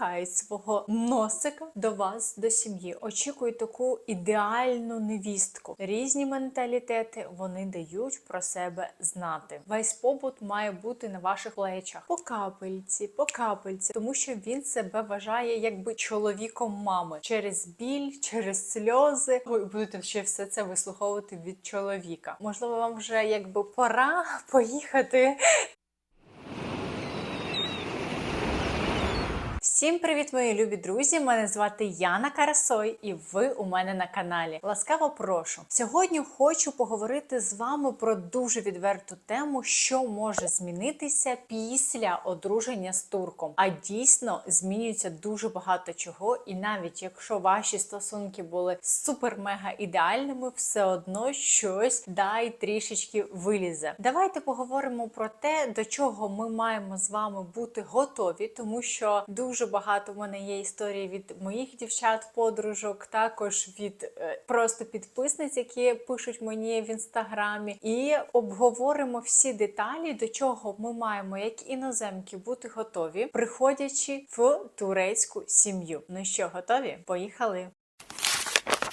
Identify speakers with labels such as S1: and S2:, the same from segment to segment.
S1: пихають свого носика до вас, до сім'ї. Очікують таку ідеальну невістку. Різні менталітети вони дають про себе знати. Весь побут має бути на ваших плечах по капельці, по капельці, тому що він себе вважає якби чоловіком мами через біль, через сльози. Ви будете ще все це вислуховувати від чоловіка. Можливо, вам вже якби пора поїхати Всім привіт, мої любі друзі! Мене звати Яна Карасой, і ви у мене на каналі. Ласкаво прошу. Сьогодні хочу поговорити з вами про дуже відверту тему, що може змінитися після одруження з турком. А дійсно змінюється дуже багато чого, і навіть якщо ваші стосунки були супер-мега ідеальними, все одно щось дай трішечки вилізе. Давайте поговоримо про те, до чого ми маємо з вами бути готові, тому що дуже багато в мене є історії від моїх дівчат-подружок, також від е, просто підписниць, які пишуть мені в інстаграмі, і обговоримо всі деталі, до чого ми маємо, як іноземки, бути готові, приходячи в турецьку сім'ю. Ну що, готові? Поїхали!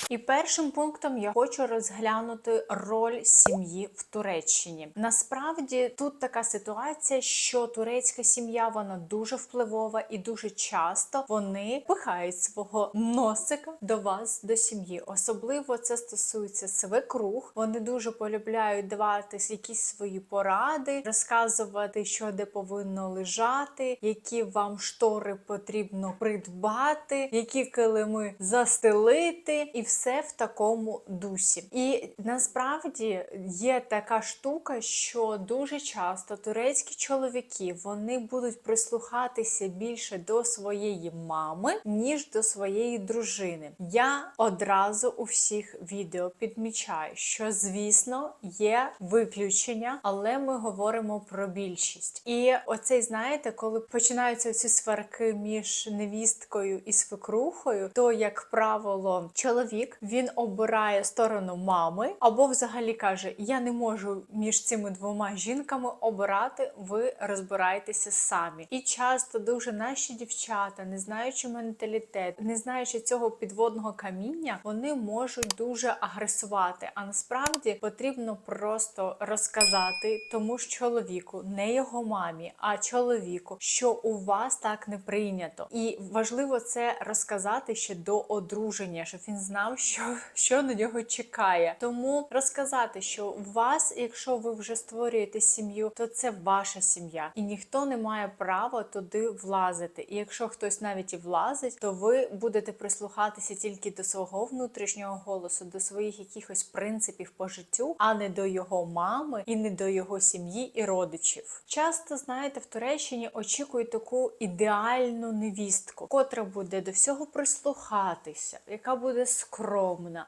S1: І першим пунктом я хочу розглянути роль сім'ї в Туреччині. Насправді тут така ситуація, що турецька сім'я вона дуже впливова і дуже часто вони пихають свого носика до вас, до сім'ї. Особливо це стосується свекрух. Вони дуже полюбляють давати якісь свої поради, розказувати, що де повинно лежати, які вам штори потрібно придбати, які килими застелити, і все в такому дусі. І насправді є така штука, що дуже часто турецькі чоловіки вони будуть прислухатися більше до своєї мами, ніж до своєї дружини. Я одразу у всіх відео підмічаю, що звісно є виключення, але ми говоримо про більшість. І оцей, знаєте, коли починаються ці сварки між невісткою і свекрухою, то як правило, чоловік він обирає сторону мами, або взагалі каже: Я не можу між цими двома жінками обирати, ви розбирайтеся самі. І часто дуже наші дівчата, не знаючи менталітет, не знаючи цього підводного каміння, вони можуть дуже агресувати. А насправді потрібно просто розказати тому ж чоловіку, не його мамі, а чоловіку, що у вас так не прийнято. І важливо це розказати ще до одруження, щоб він знав, що, що на нього чекає. Тому розказати, що у вас, якщо ви вже створюєте сім'ю, то це ваша сім'я, і ніхто не має права туди влазити. І якщо хтось навіть і влазить, то ви будете прислухатися тільки до свого внутрішнього голосу, до своїх якихось принципів по життю, а не до його мами і не до його сім'ї і родичів. Часто знаєте, в Туреччині очікують таку ідеальну невістку, котра буде до всього прислухатися, яка буде скромна,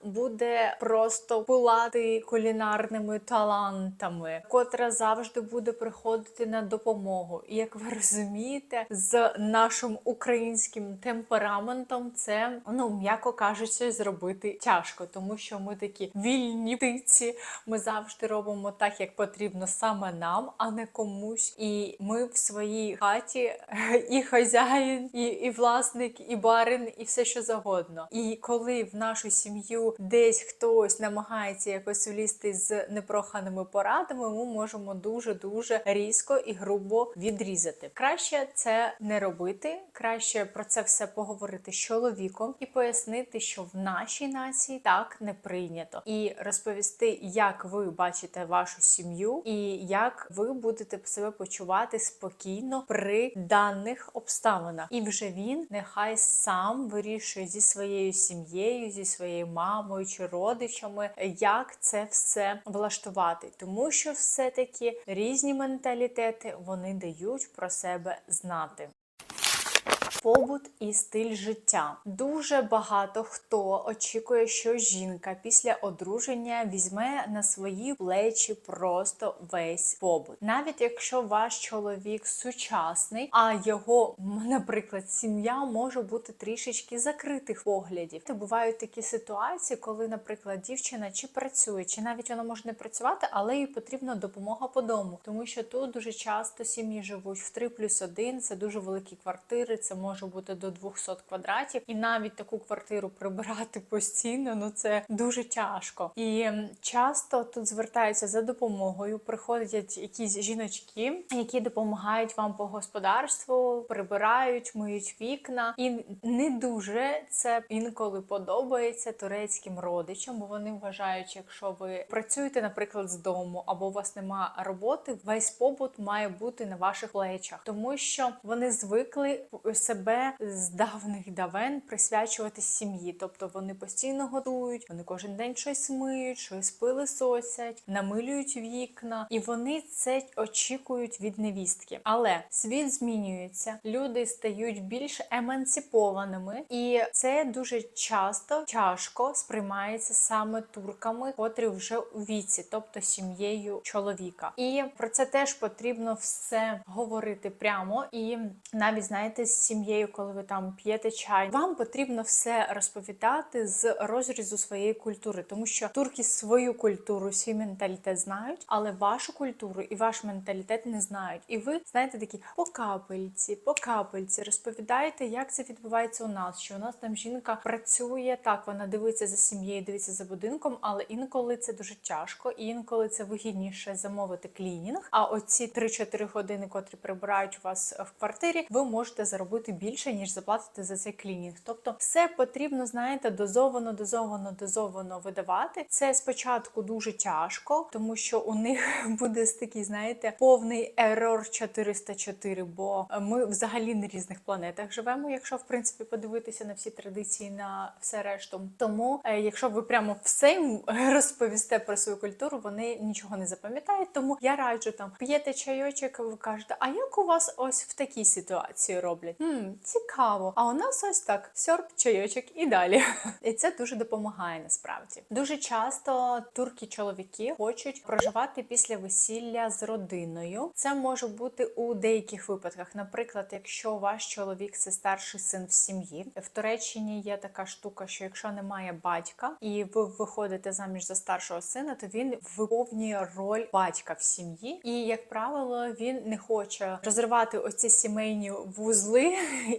S1: буде просто пилати кулінарними талантами, котра завжди буде приходити на допомогу. І як ви розумієте, з нашим українським темпераментом це ну м'яко кажучи, зробити тяжко, тому що ми такі вільні птиці. Ми завжди робимо так, як потрібно саме нам, а не комусь. І ми в своїй хаті і хазяїн, і, і власник, і барин, і все що завгодно. І коли в нашу сім'ю десь хтось намагається якось влізти з непроханими порадами, ми можемо дуже дуже різко і грубо відрізати. Краще це не робити, краще про це все поговорити з чоловіком і пояснити, що в нашій нації так не прийнято, і розповісти, як ви бачите вашу сім'ю, і як ви будете себе почувати спокійно при даних обставинах. І вже він нехай сам вирішує зі своєю сім'єю, зі своєю мамою чи родичами, як це все влаштувати, тому що все-таки різні менталітети вони дають про себе знати. Побут і стиль життя. Дуже багато хто очікує, що жінка після одруження візьме на свої плечі просто весь побут. Навіть якщо ваш чоловік сучасний, а його, наприклад, сім'я може бути трішечки закритих поглядів. Та бувають такі ситуації, коли, наприклад, дівчина чи працює, чи навіть вона може не працювати, але їй потрібна допомога по дому, тому що тут дуже часто сім'ї живуть в 3 плюс 1, це дуже великі квартири, це може бути до 200 квадратів, і навіть таку квартиру прибирати постійно, ну це дуже тяжко. І часто тут звертаються за допомогою. Приходять якісь жіночки, які допомагають вам по господарству, прибирають, миють вікна, і не дуже це інколи подобається турецьким родичам, бо вони вважають, якщо ви працюєте, наприклад, з дому або у вас нема роботи, весь побут має бути на ваших плечах, тому що вони звикли себе з давних давен присвячувати сім'ї, тобто вони постійно готують, вони кожен день щось миють, щось пилисосять, намилюють вікна, і вони це очікують від невістки. Але світ змінюється, люди стають більш емансипованими, і це дуже часто тяжко сприймається саме турками, котрі вже у віці, тобто сім'єю чоловіка. І про це теж потрібно все говорити прямо. І навіть знаєте, з сім'єю, коли ви там п'єте чай, вам потрібно все розповідати з розрізу своєї культури, тому що турки свою культуру, свій менталітет знають, але вашу культуру і ваш менталітет не знають. І ви знаєте такі по капельці, по капельці розповідаєте, як це відбувається у нас. Що у нас там жінка працює так, вона дивиться за сім'єю, дивиться за будинком, але інколи це дуже тяжко, і інколи це вигідніше замовити клінінг. А оці 3-4 години, котрі прибирають у вас в квартирі, ви можете заробити більше ніж заплатити за цей клінінг. Тобто, все потрібно, знаєте, дозовано, дозовано, дозовано видавати. Це спочатку дуже тяжко, тому що у них буде такий, знаєте, повний ерор 404, бо ми взагалі на різних планетах живемо, якщо в принципі подивитися на всі традиції, на все решту. Тому, е, якщо ви прямо все розповісте про свою культуру, вони нічого не запам'ятають. Тому я раджу там п'єте чайочок, ви кажете, а як у вас ось в такій ситуації роблять? Хм, цікаво. А у нас ось так сьорб, чайочок і далі. І це дуже допомагає насправді. Дуже часто турки-чоловіки хочуть проживати після весілля з родиною. Це може бути у деяких випадках. Наприклад, якщо ваш чоловік це старший син в сім'ї, в Туреччині є така штука, що якщо немає батька і ви виходите заміж за старшого сина, то він виповнює роль батька в сім'ї. І як правило, він не хоче розривати оці сімейні вузли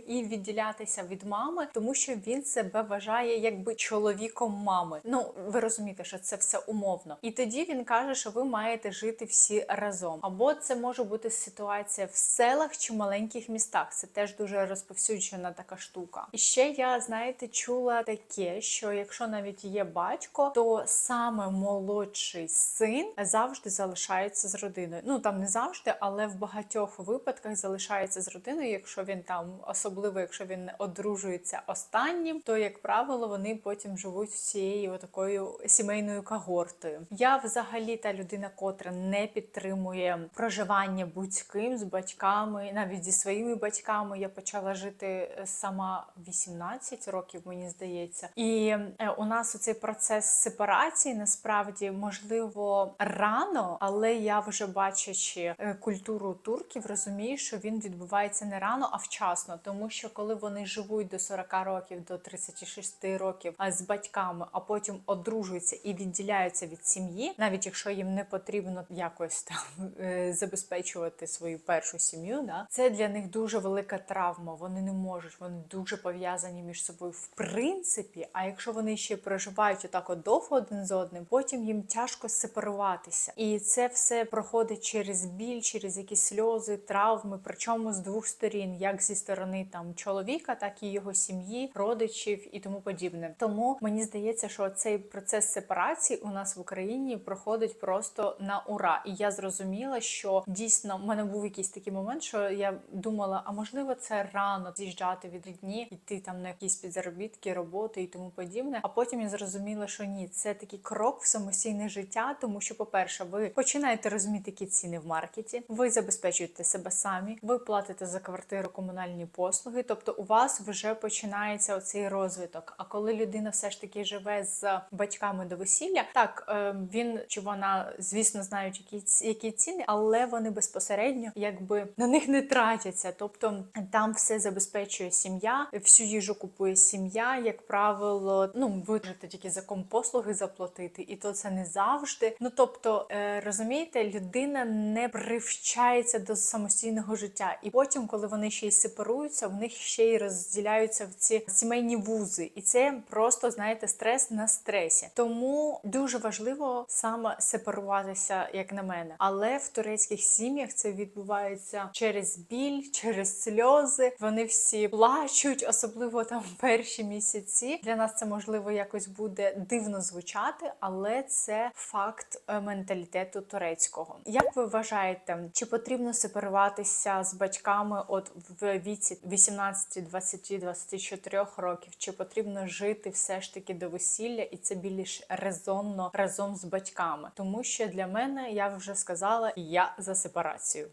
S1: і відділятися від мами, тому що він себе вважає якби чоловіком мами. Ну ви розумієте, що це все умовно. І тоді він каже, що ви маєте жити всі разом. Або це може бути ситуація в селах чи маленьких містах. Це теж дуже розповсюджена така штука. І ще я знаєте, чула таке, що якщо навіть є батько, то саме молодший син завжди залишається з родиною. Ну там не завжди, але в багатьох випадках залишається з родиною. Якщо він там, особливо якщо він одружується останнім, то як правило вони потім живуть всією такою сімейною когортою. Я взагалі та людина, котра не підтримує проживання будь-ким з батьками, навіть зі своїми батьками. Я почала жити е, сама 18 років, мені здається, і е, у нас оцей процес сепарації насправді можливо рано, але я вже бачачи е, культуру турків, розумію, що він відбувається не рано, а вчасно, тому що коли вони живуть до 40 років, до 36 років з батьками, а потім одружуються і відділяються від сім'ї, навіть якщо їм не потрібно якось там е, забезпечувати свою першу сім'ю, да це для них дуже велика травма. Вони не можуть, вони дуже пов'язані між собою в принципі. А якщо вони ще проживають отак от довго один з одним, потім їм тяжко сепаруватися, і це все проходить через біль, через якісь сльози, травми, причому з двох сторін, як зі сторони там чоловіка, так і його сім'ї, родичів і тому подібне. Тому мені здається, що цей процес сепарації у нас в Україні проходить просто на ура. І я зрозуміла, що дійсно в мене був якийсь такий момент, що я думала, а можливо, це рано з'їжджати від рідні, йти там на якісь підзаробітки, роботи і тому подібне. А потім я зрозуміла, що ні, це такий крок в самостійне життя, тому що, по-перше, ви починаєте розуміти, які ціни в маркеті, ви забезпечуєте себе самі, ви платите за квартиру комунальні послуги, тобто у вас вже починається оцей розвиток. А коли людина все ж таки живе з батьками до весілля, так е, він чи вона, звісно, знають, які які ціни, але вони безпосередньо якби на них не тратяться. Тобто там все забезпечує сім'я, всю їжу купує сім'я, як правило, ну ви можете тільки за компослуги заплатити, і то це не завжди. Ну тобто, е, розумієте, людина не привчається до самостійного життя, і потім, коли вони ще й сепарують. Сепаруються, в них ще й розділяються в ці сімейні вузи, і це просто знаєте стрес на стресі. Тому дуже важливо саме сепаруватися, як на мене. Але в турецьких сім'ях це відбувається через біль, через сльози. Вони всі плачуть, особливо там перші місяці. Для нас це можливо якось буде дивно звучати, але це факт е, менталітету турецького. Як ви вважаєте, чи потрібно сепаруватися з батьками от в віці 18, 20, 24 років? Чи потрібно жити все ж таки до весілля, і це більш резонно разом з батьками? Тому що для мене я вже сказала, я за сепарацію.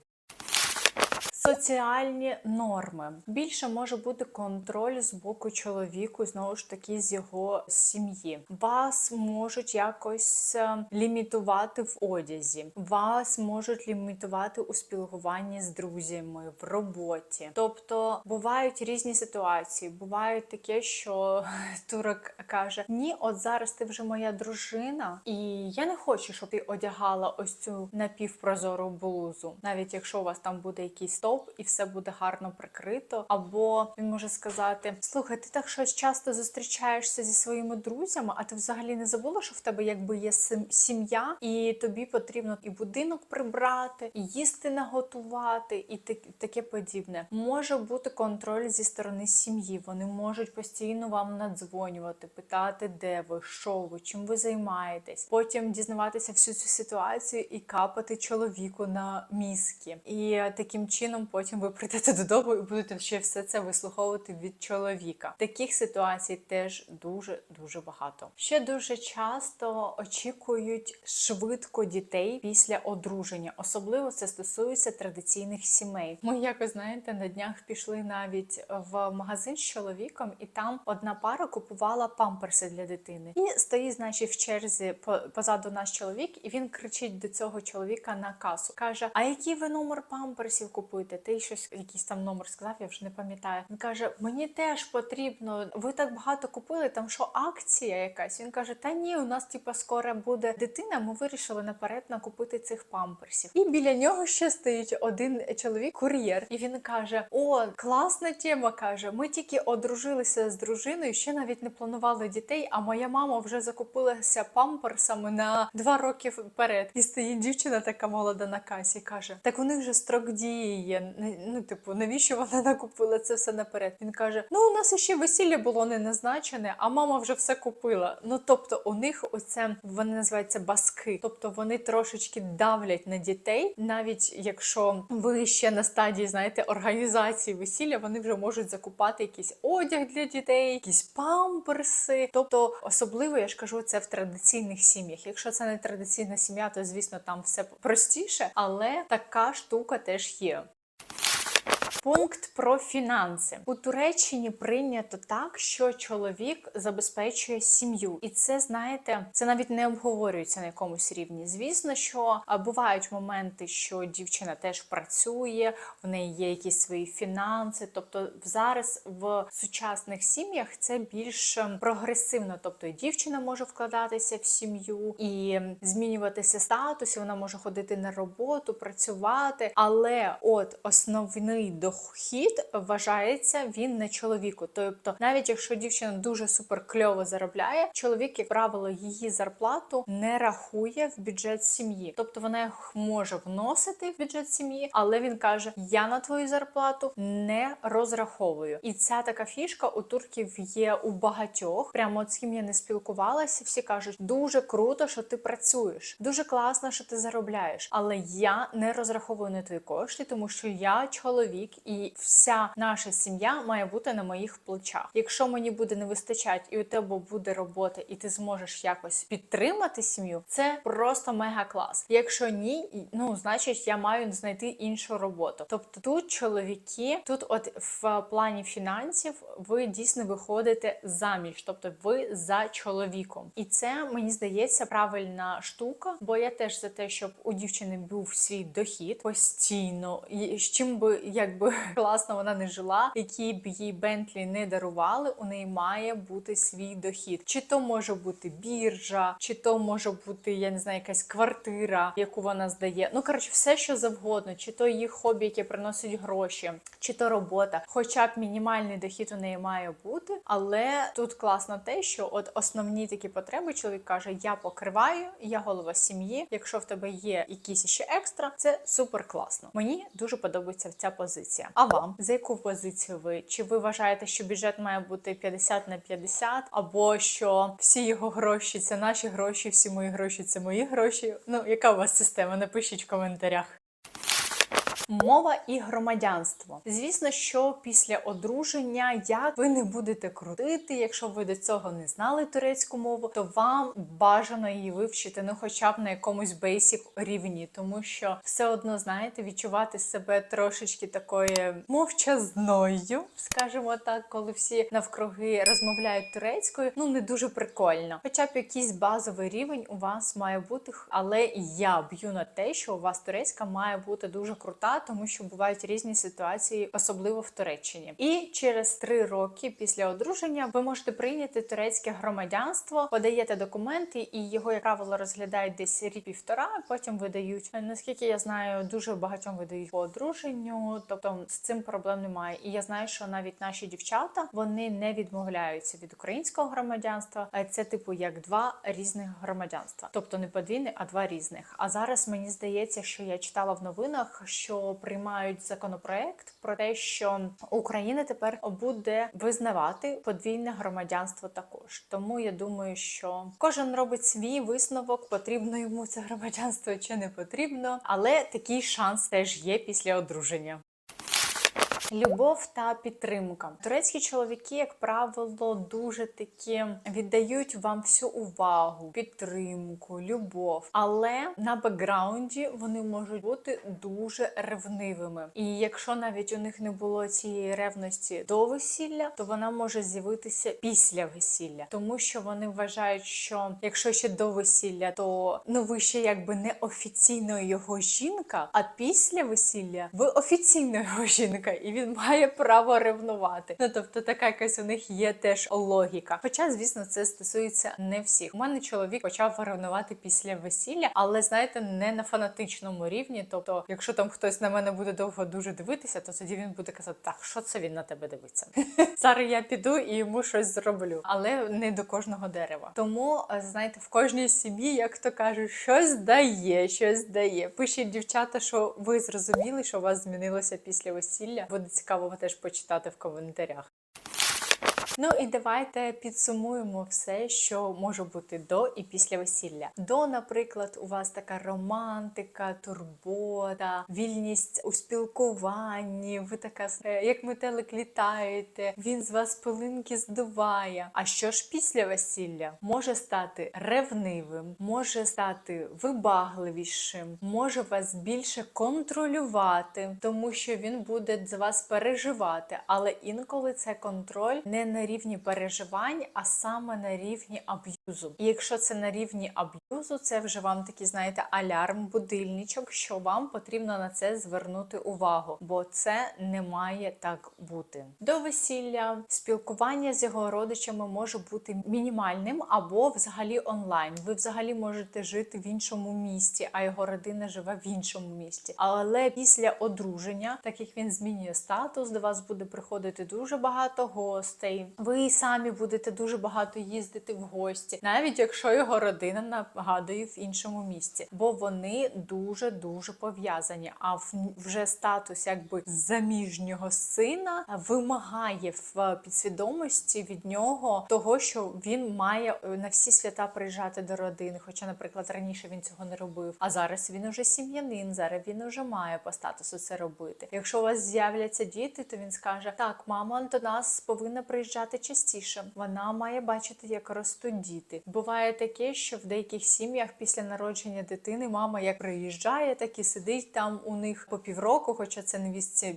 S1: Соціальні норми більше може бути контроль з боку чоловіку, знову ж таки, з його сім'ї. Вас можуть якось е, лімітувати в одязі, вас можуть лімітувати у спілкуванні з друзями в роботі. Тобто бувають різні ситуації. Бувають таке, що турок каже: Ні, от зараз ти вже моя дружина, і я не хочу, щоб ти одягала ось цю напівпрозору блузу, навіть якщо у вас там буде якийсь стоп і все буде гарно прикрито. Або він може сказати: Слухай, ти так щось часто зустрічаєшся зі своїми друзями, а ти взагалі не забула, що в тебе якби є сім'я, і тобі потрібно і будинок прибрати, і їсти наготувати, і таке подібне. Може бути контроль зі сторони сім'ї. Вони можуть постійно вам надзвонювати, питати, де ви, що ви, чим ви займаєтесь. Потім дізнаватися всю цю ситуацію і капати чоловіку на мізки. І таким чином потім ви прийдете додому і будете ще все це вислуховувати від чоловіка. Таких ситуацій теж дуже дуже багато. Ще дуже часто очікують швидко дітей після одруження. Особливо це стосується традиційних сімей. Ми якось знаєте на днях пішли навіть в магазин з чоловіком, і там одна пара купувала памперси для дитини. І стоїть, значить, в черзі по- позаду нас чоловік, і він кричить до цього чоловіка на касу. каже: А який ви номер памперсів купуєте? Ти щось якийсь там номер сказав, я вже не пам'ятаю. Він каже: Мені теж потрібно. Ви так багато купили. Там що акція якась? Він каже: Та ні, у нас типа скоро буде дитина. Ми вирішили наперед накупити цих памперсів. І біля нього ще стоїть один чоловік, кур'єр, і він каже: О, класна тема. каже: Ми тільки одружилися з дружиною, ще навіть не планували дітей. А моя мама вже закупилася памперсами на два роки вперед. І стоїть дівчина така молода на касі. каже: Так у них же строк дії є. Не- Ну, типу, навіщо вона накупила це все наперед? Він каже: Ну, у нас ще весілля було не назначене, а мама вже все купила. Ну тобто, у них оце вони називаються баски. Тобто вони трошечки давлять на дітей, навіть якщо ви ще на стадії, знаєте, організації весілля, вони вже можуть закупати якийсь одяг для дітей, якісь памперси. Тобто, особливо я ж кажу, це в традиційних сім'ях. Якщо це не традиційна сім'я, то звісно там все простіше, але така штука теж є. Пункт про фінанси у Туреччині прийнято так, що чоловік забезпечує сім'ю, і це знаєте, це навіть не обговорюється на якомусь рівні. Звісно, що бувають моменти, що дівчина теж працює, в неї є якісь свої фінанси. Тобто, зараз в сучасних сім'ях це більш ем, прогресивно. Тобто, дівчина може вкладатися в сім'ю і ем, змінюватися статус, і вона може ходити на роботу, працювати. Але от основний дохід вважається він не чоловіку. Тобто, навіть якщо дівчина дуже супер кльово заробляє, чоловік, як правило, її зарплату не рахує в бюджет сім'ї. Тобто вона їх може вносити в бюджет сім'ї, але він каже: Я на твою зарплату не розраховую. І ця така фішка у турків є у багатьох. Прямо от з ким я не спілкувалася, всі кажуть, дуже круто, що ти працюєш, дуже класно, що ти заробляєш. Але я не розраховую на твої кошти, тому що я чоловік, і вся наша сім'я має бути на моїх плечах. Якщо мені буде не вистачати, і у тебе буде робота, і ти зможеш якось підтримати сім'ю, це просто мега клас. Якщо ні, ну значить я маю знайти іншу роботу. Тобто тут чоловіки, тут, от в плані фінансів, ви дійсно виходите заміж, тобто ви за чоловіком, і це мені здається правильна штука, бо я теж за те, щоб у дівчини був свій дохід постійно, і з чим би якби класно вона не жила, які б їй Бентлі не дарували, у неї має бути свій дохід. Чи то може бути біржа, чи то може бути, я не знаю, якась квартира, яку вона здає. Ну коротше, все що завгодно, чи то її хобі, яке приносить гроші, чи то робота. Хоча б мінімальний дохід у неї має бути. Але тут класно те, що от основні такі потреби чоловік каже: я покриваю, я голова сім'ї. Якщо в тебе є якісь ще екстра, це супер класно. Мені дуже подобається ця позиція. А вам за яку позицію ви? Чи ви вважаєте, що бюджет має бути 50 на 50, або що всі його гроші це наші гроші, всі мої гроші це мої гроші? Ну яка у вас система? Напишіть в коментарях. Мова і громадянство. Звісно, що після одруження, як ви не будете крутити, якщо ви до цього не знали турецьку мову, то вам бажано її вивчити, ну хоча б на якомусь бейсік рівні, тому що все одно знаєте, відчувати себе трошечки такою мовчазною, скажімо так, коли всі навкруги розмовляють турецькою, ну не дуже прикольно. Хоча б якийсь базовий рівень у вас має бути, але я б'ю на те, що у вас турецька має бути дуже крута, тому що бувають різні ситуації, особливо в Туреччині. І через три роки після одруження ви можете прийняти турецьке громадянство, подаєте документи, і його, як правило, розглядають десь рік півтора, потім видають. Наскільки я знаю, дуже багатьом видають по одруженню, тобто з цим проблем немає. І я знаю, що навіть наші дівчата вони не відмовляються від українського громадянства. Це типу як два різних громадянства, тобто не подвійне, а два різних. А зараз мені здається, що я читала в новинах, що приймають законопроект про те, що Україна тепер буде визнавати подвійне громадянство також. Тому я думаю, що кожен робить свій висновок, потрібно йому це громадянство чи не потрібно, але такий шанс теж є після одруження. Любов та підтримка. Турецькі чоловіки, як правило, дуже такі віддають вам всю увагу, підтримку, любов. Але на бекграунді вони можуть бути дуже ревнивими. І якщо навіть у них не було цієї ревності до весілля, то вона може з'явитися після весілля, тому що вони вважають, що якщо ще до весілля, то ну ви ще якби не офіційно його жінка, а після весілля ви офіційно його жінка, і він має право ревнувати. Ну тобто, така якась у них є теж логіка. Хоча, звісно, це стосується не всіх. У мене чоловік почав ревнувати після весілля, але знаєте, не на фанатичному рівні. Тобто, якщо там хтось на мене буде довго дуже дивитися, то тоді він буде казати, так що це він на тебе дивиться. Зараз я піду і йому щось зроблю, але не до кожного дерева. Тому знаєте, в кожній сім'ї, як то кажуть, щось дає, щось дає. Пишіть дівчата, що ви зрозуміли, що у вас змінилося після весілля. Буде цікаво теж почитати в коментарях. Ну і давайте підсумуємо все, що може бути до і після весілля. До, наприклад, у вас така романтика, турбота, вільність у спілкуванні. Ви така е, як метелик літаєте, він з вас пилинки здуває. А що ж після весілля може стати ревнивим, може стати вибагливішим, може вас більше контролювати, тому що він буде за вас переживати, але інколи це контроль не на рівні переживань, а саме на рівні аб'юзу. І якщо це на рівні аб'юзу, це вже вам такий, знаєте, алярм, будильничок, що вам потрібно на це звернути увагу, бо це не має так бути. До весілля спілкування з його родичами може бути мінімальним або взагалі онлайн. Ви взагалі можете жити в іншому місті, а його родина живе в іншому місті. Але після одруження, так як він змінює статус, до вас буде приходити дуже багато гостей. Ви самі будете дуже багато їздити в гості, навіть якщо його родина нагадує в іншому місті, бо вони дуже дуже пов'язані. А вже статус якби заміжнього сина вимагає в підсвідомості від нього того, що він має е, на всі свята приїжджати до родини. Хоча, наприклад, раніше він цього не робив. А зараз він уже сім'янин, зараз він уже має по статусу це робити. Якщо у вас з'являться діти, то він скаже: Так, мама до нас повинна приїжджати приїжджати частіше. Вона має бачити, як ростуть діти. Буває таке, що в деяких сім'ях після народження дитини мама як приїжджає, так і сидить там у них по півроку, хоча це невістці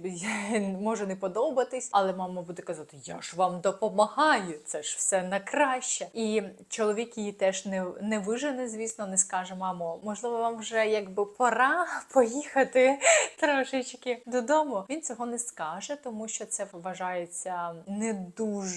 S1: може не подобатись, але мама буде казати: Я ж вам допомагаю, це ж все на краще. І чоловік її теж не, не вижене, звісно, не скаже: мамо, можливо, вам вже якби пора поїхати трошечки додому. Він цього не скаже, тому що це вважається не дуже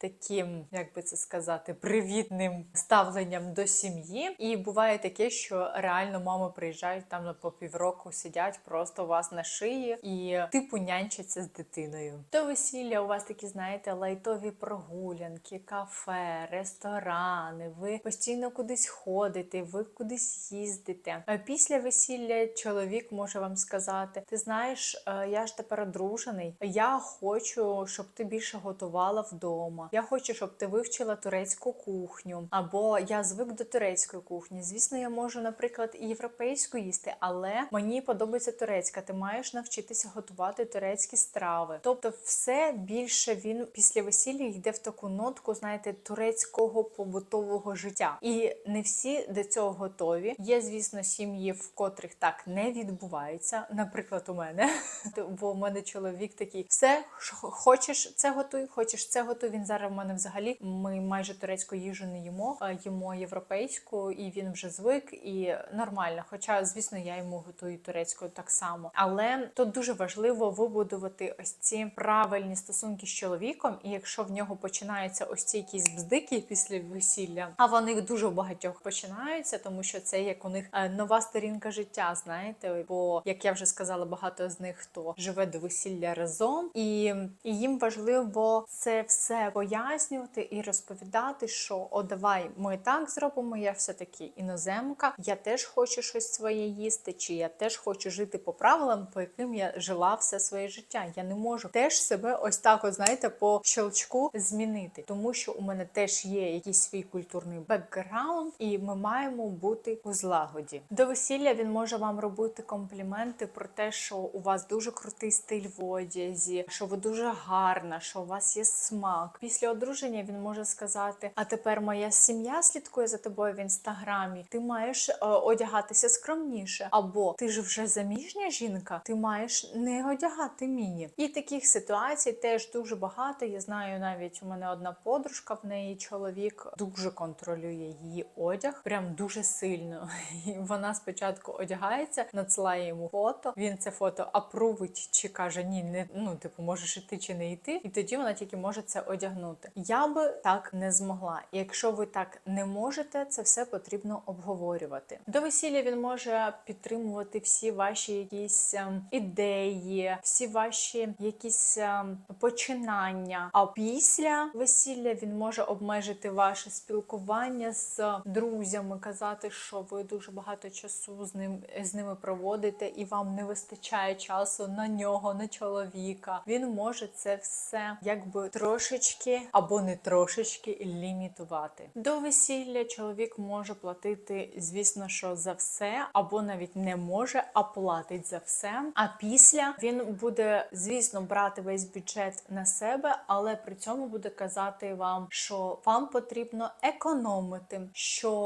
S1: таким, як би це сказати, привітним ставленням до сім'ї. І буває таке, що реально мами приїжджають там на по півроку, сидять просто у вас на шиї і типу нянчаться з дитиною. До весілля у вас такі, знаєте, лайтові прогулянки, кафе, ресторани. Ви постійно кудись ходите, ви кудись їздите. А Після весілля чоловік може вам сказати: Ти знаєш, е, я ж тепер одружений. Я хочу, щоб ти більше готувала вдома. Я хочу, щоб ти вивчила турецьку кухню. Або я звик до турецької кухні. Звісно, я можу, наприклад, і європейську їсти, але мені подобається турецька. Ти маєш навчитися готувати турецькі страви. Тобто, все більше він після весілля йде в таку нотку, знаєте, турецького побутового життя. І не всі до цього готові. Є, звісно, сім'ї, в котрих так не відбувається. Наприклад, у мене, бо у мене чоловік такий: все хочеш, це готуй, хочеш це готуй. Він зараз в мене взагалі. Ми майже турецьку їжу не їмо, їмо європейську, і він вже звик і нормально. Хоча, звісно, я йому готую турецькою так само. Але тут дуже важливо вибудувати ось ці правильні стосунки з чоловіком. І якщо в нього починаються ось ці якісь бздики після весілля, а вони дуже багатьох починаються, тому що це як у них е, нова сторінка життя. Знаєте, бо як я вже сказала, багато з них хто живе до весілля разом, і, і їм важливо це все пояснювати і розповідати, що о, давай ми так зробимо. Я все таки іноземка. Я теж хочу щось своє їсти, чи я теж хочу жити по правилам, по яким я жила все своє життя. Я не можу теж себе ось так, от, знаєте, по щелчку змінити, тому що у мене теж є якийсь свій культурний бекграунд, і ми маємо бути у злагоді. До весілля він може вам робити компліменти про те, що у вас дуже крутий стиль в одязі, що ви дуже гарна, що у вас є смак. Після одруження він може сказати: А тепер моя сім'я слідкує за тобою в інстаграмі. Ти маєш е, одягатися скромніше, або ти ж вже заміжня жінка, ти маєш не одягати міні. І таких ситуацій теж дуже багато. Я знаю, навіть у мене одна подружка, в неї чоловік дуже контролює її одяг, прям дуже сильно. І вона спочатку одягається, надсилає йому фото. Він це фото апрувить чи каже: Ні, не ну типу, можеш іти чи не йти, і тоді вона тільки може це одягнути. Я би так не змогла. Якщо ви так не можете, це все потрібно обговорювати. До весілля він може підтримувати всі ваші якісь ем, ідеї, всі ваші якісь ем, починання. А після весілля він може обмежити ваше спілкування з друзями, казати, що ви дуже багато часу з ним з ними проводите, і вам не вистачає часу на нього, на чоловіка. Він може це все якби трошечки або не трошечки лімітувати. До весілля чоловік може платити, звісно, що за все, або навіть не може, а платить за все. А після він буде, звісно, брати весь бюджет на себе, але при цьому буде казати вам, що вам потрібно економити, що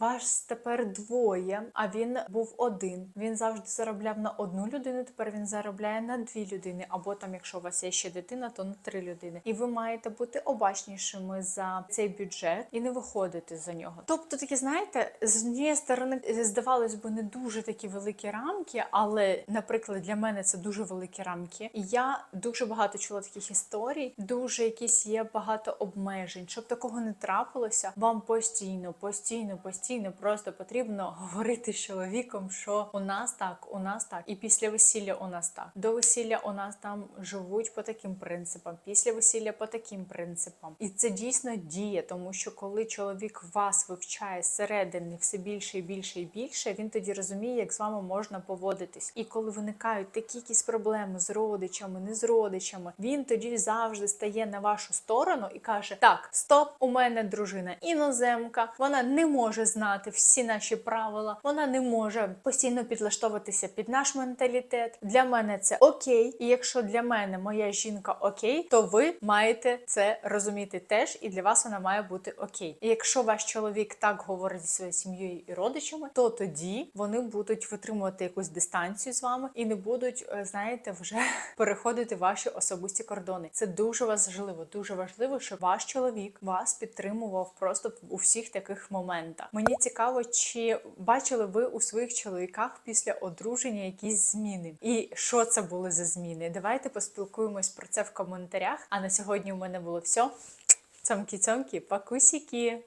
S1: вас тепер двоє, а він був один. Він завжди заробляв на одну людину. Тепер він заробляє на дві людини, або там, якщо у вас є ще дитина, то на три людини. І ви маєте бути обачнішими за цей бюджет і не виходити за нього. Тобто, такі знаєте, з однієї сторони здавалось би не дуже такі великі рамки, але, наприклад, для мене це дуже великі рамки. Я дуже багато чула таких історій, дуже якісь є багато обмежень. Щоб такого не трапилося, вам постійно, постійно, постійно просто потрібно говорити з чоловіком, що у нас так, у нас так, і після весілля у нас так. До весілля у нас там живуть по таким принципам, після весілля по таким принципам. І це дійсно діє, тому що коли чоловік вас вивчає зсередини все більше і більше і більше, він тоді розуміє, як з вами можна поводитись. І коли виникають такі якісь проблеми з родичами, не з родичами, він тоді завжди стає на вашу сторону і каже: Так, стоп, у мене дружина іноземка, вона не може знати всі наші правила, вона не може постійно підлаштовуватися під наш менталітет. Для мене це окей, і якщо для мене моя жінка окей, то ви маєте маєте це розуміти теж, і для вас вона має бути окей. І якщо ваш чоловік так говорить зі своєю сім'єю і родичами, то тоді вони будуть витримувати якусь дистанцію з вами і не будуть, е, знаєте, вже переходити ваші особисті кордони. Це дуже важливо, дуже важливо, щоб ваш чоловік вас підтримував просто у всіх таких моментах. Мені цікаво, чи бачили ви у своїх чоловіках після одруження якісь зміни, і що це були за зміни? Давайте поспілкуємось про це в коментарях. А на сьогодні у мене було все. Цьомкі-цьомкі, пакусіки!